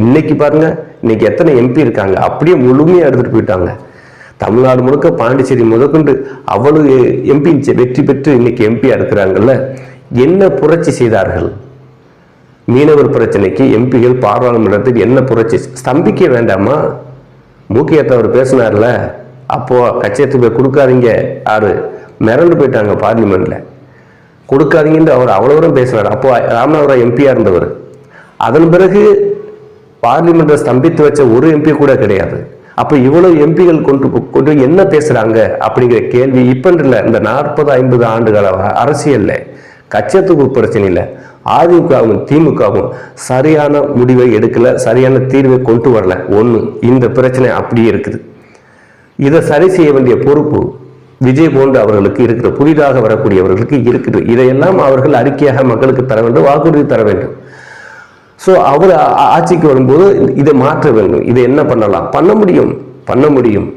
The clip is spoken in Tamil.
இன்னைக்கு பாருங்க இன்னைக்கு எத்தனை எம்பி இருக்காங்க அப்படியே முழுமையா எடுத்துட்டு போயிட்டாங்க. தமிழ்நாடு முழுக்க பாண்டிச்சேரி முதற்கொண்டு அவ்வளவு எம்பி வெற்றி பெற்று இன்னைக்கு எம்பியா இருக்கிறாங்கல்ல என்ன புரட்சி செய்தார்கள்? மீனவர் பிரச்சனைக்கு எம்பிகள் பாராளுமன்றத்தில் என்ன புரட்சி ஸ்தம்பிக்க வேண்டாமா? மூக்கியத்தை அவர் பேசினார்ல அப்போ கச்சேத்து போய் கொடுக்காதீங்க யாரு? மிரண்டு போயிட்டாங்க பார்லிமெண்ட்ல. கொடுக்காதீங்கன்னு அவர் அவ்வளோ தூரம் பேசினார். அப்போ ராமநாதபுரம் எம்பியா இருந்தவர். அதன் பிறகு பார்லிமெண்ட்டை ஸ்தம்பித்து வச்ச ஒரு எம்பி கூட கிடையாது. அப்போ இவ்வளவு எம்பிகள் கொண்டு கொண்டு என்ன பேசுறாங்க அப்படிங்கிற கேள்வி இப்ப இந்த நாற்பது ஐம்பது ஆண்டுகளாக அரசியல்ல கச்சத்துக்கு பிரச்சனையில் அதிமுகவும் திமுகவும் சரியான முடிவை எடுக்கல சரியான தீர்வை கொண்டு வரல. ஒண்ணு இந்த பிரச்சனை அப்படியே இருக்குது. இதை சரி செய்ய வேண்டிய பொறுப்பு விஜய் போன்ற அவர்களுக்கு இருக்கிற புதிதாக வரக்கூடியவர்களுக்கு இருக்குது. இதையெல்லாம் அவர்கள் அறிக்கையாக மக்களுக்கு தர வேண்டும் வாக்குறுதி தர வேண்டும். ஸோ அவர் ஆட்சிக்கு வரும்போது இதை மாற்ற வேண்டும். இதை என்ன பண்ணலாம்? பண்ண முடியும். பண்ண முடியும்.